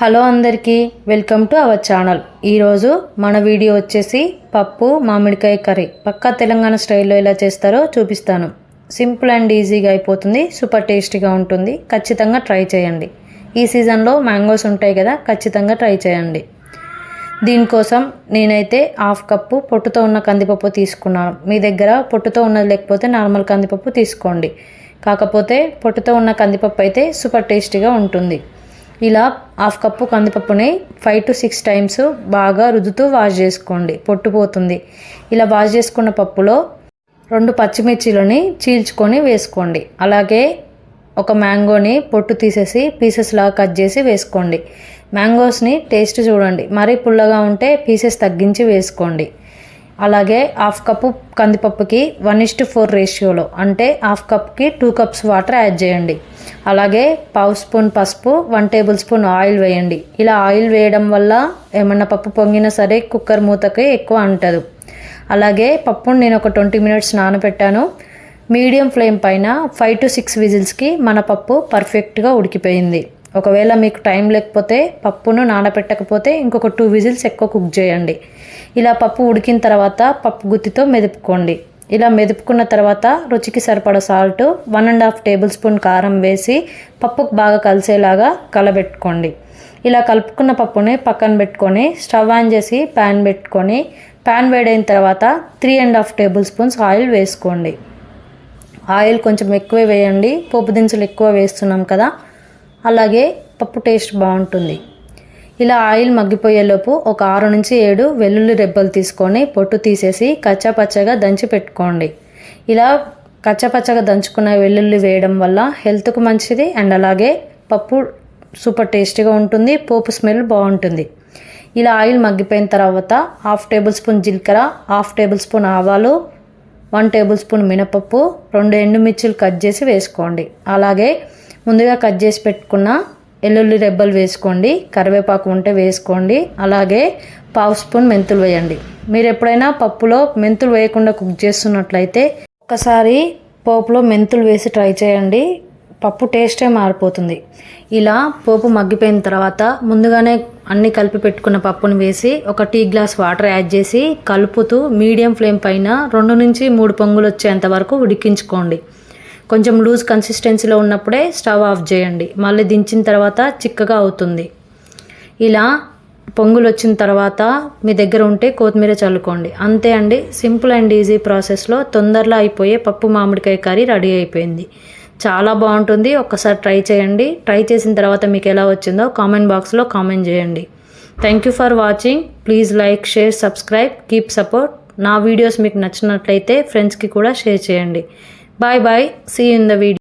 Hello అందరికీ welcome to our channel. ఈరోజు మన వీడియో వచ్చేసి పప్పు మామిడికాయ కర్రీ. పక్కా తెలంగాణ స్టైల్లో ఎలా చేస్తారో చూపిస్తాను. సింపుల్ అండ్ ఈజీగా అయిపోతుంది సూపర్ టేస్టీగా ఉంటుంది. ఖచ్చితంగా ట్రై చేయండి. ఈ సీజన్లో మ్యాంగోస్ ఉంటాయి కదా ఖచ్చితంగా ట్రై చేయండి. దీనికోసం నేనైతే హాఫ్ కప్పు పొట్టుతో ఉన్న కందిపప్పు తీసుకున్నాను మీ దగ్గర పొట్టుతో ఉన్నది లేకపోతే నార్మల్ కందిపప్పు తీసుకోండి. కాకపోతే పొట్టుతో ఉన్న కందిపప్పు అయితే సూపర్ టేస్టీగా ఉంటుంది. ఇలా హాఫ్ కప్పు కందిపప్పుని ఫైవ్ టు సిక్స్ టైమ్స్ బాగా రుద్దుతూ వాష్ చేసుకోండి. పొట్టు పోతుంది. ఇలా వాష్ చేసుకున్న పప్పులో రెండు పచ్చిమిర్చిలని చీల్చుకొని వేసుకోండి. అలాగే ఒక మ్యాంగోని పొట్టు తీసేసి పీసెస్ లాగా కట్ చేసి వేసుకోండి. మ్యాంగోస్ని టేస్ట్ చూడండి. మరీ పుల్లగా ఉంటే పీసెస్ తగ్గించి వేసుకోండి. అలాగే హాఫ్ కప్పు కందిపప్పుకి వన్ ఇస్ట్ ఫోర్ రేషియోలో అంటే హాఫ్ కప్కి టూ కప్స్ వాటర్ యాడ్ చేయండి. అలాగే పావు స్పూన్ పసుపు వన్ టేబుల్ స్పూన్ ఆయిల్ వేయండి. ఇలా ఆయిల్ వేయడం వల్ల ఏమన్నా పప్పు పొంగినా సరే కుక్కర్ మూతకి ఎక్కువ అంటదు. అలాగే పప్పును నేను ఒక ట్వంటీ మినిట్స్ నానబెట్టాను మీడియం ఫ్లేమ్ పైన ఫైవ్ టు సిక్స్ విజిల్స్కి మన పప్పు పర్ఫెక్ట్గా ఉడికిపోయింది. ఒకవేళ మీకు టైం లేకపోతే పప్పును నానబెట్టకపోతే ఇంకొక టూ విజిల్స్ ఎక్కువ కుక్ చేయండి. ఇలా పప్పు ఉడికిన తర్వాత పప్పు గుత్తితో మెదుపుకోండి. ఇలా మెదుపుకున్న తర్వాత రుచికి సరిపడ salt one and half tablespoon కారం వేసి పప్పుకు బాగా కలిసేలాగా కలబెట్టుకోండి. ఇలా కలుపుకున్న పప్పుని పక్కన పెట్టుకొని స్టవ్ ఆన్ చేసి ప్యాన్ పెట్టుకొని ప్యాన్ వేడైన తర్వాత three and half tablespoons oil వేసుకోండి. ఆయిల్ కొంచెం ఎక్కువే వేయండి. పోపు దినుసులు ఎక్కువ వేస్తున్నాం కదా అలాగే పప్పు టేస్ట్ బాగుంటుంది. ఇలా ఆయిల్ మగ్గిపోయేలోపు ఒక ఆరు నుంచి ఏడు వెల్లుల్లి రెబ్బలు తీసుకొని పొట్టు తీసేసి కచ్చాపచ్చగా దంచి పెట్టుకోండి. ఇలా కచ్చపచ్చగా దంచుకున్న వెల్లుల్లి వేయడం వల్ల హెల్త్కు మంచిది అండ్ అలాగే పప్పు సూపర్ టేస్టీగా ఉంటుంది పోపు స్మెల్ బాగుంటుంది. ఇలా ఆయిల్ మగ్గిపోయిన తర్వాత హాఫ్ టేబుల్ స్పూన్ జీలకర్ర హాఫ్ టేబుల్ స్పూన్ ఆవాలు వన్ టేబుల్ స్పూన్ మినపప్పు రెండు ఎండుమిర్చిలు కట్ చేసి వేసుకోండి. అలాగే ముందుగా కట్ చేసి పెట్టుకున్న ఎల్లుల్లి రెబ్బలు వేసుకోండి కరివేపాకు ఉంటే వేసుకోండి అలాగే పావు స్పూన్ మెంతులు వేయండి. మీరు ఎప్పుడైనా పప్పులో మెంతులు వేయకుండా కుక్ చేస్తున్నట్లయితే ఒకసారి పోపులో మెంతులు వేసి ట్రై చేయండి. పప్పు టేస్టే మారిపోతుంది. ఇలా పోపు మగ్గిపోయిన తర్వాత ముందుగానే అన్ని కలిపి పెట్టుకున్న పప్పుని వేసి ఒక టీ గ్లాస్ వాటర్ యాడ్ చేసి కలుపుతూ మీడియం ఫ్లేమ్ పైన రెండు నుంచి మూడు పొంగులు వచ్చేంత వరకు ఉడికించుకోండి. కొంచెం లూజ్ కన్సిస్టెన్సీలో ఉన్నప్పుడే స్టవ్ ఆఫ్ చేయండి. మళ్ళీ దించిన తర్వాత చిక్కగా అవుతుంది. ఇలా పొంగులు వచ్చిన తర్వాత మీ దగ్గర ఉంటే కొత్తిమీర చల్లుకోండి. అంతే అండి సింపుల్ అండ్ ఈజీ ప్రాసెస్లో తొందరలో అయిపోయే పప్పు మామిడికాయ కర్రీ రెడీ అయిపోయింది. చాలా బాగుంటుంది. ఒక్కసారి ట్రై చేయండి. ట్రై చేసిన తర్వాత మీకు ఎలా వచ్చిందో కామెంట్ బాక్స్లో కామెంట్ చేయండి. Thank you for watching please like share subscribe keep support నా వీడియోస్ మీకు నచ్చినట్లయితే ఫ్రెండ్స్కి కూడా షేర్ చేయండి. Bye bye. See you in the video.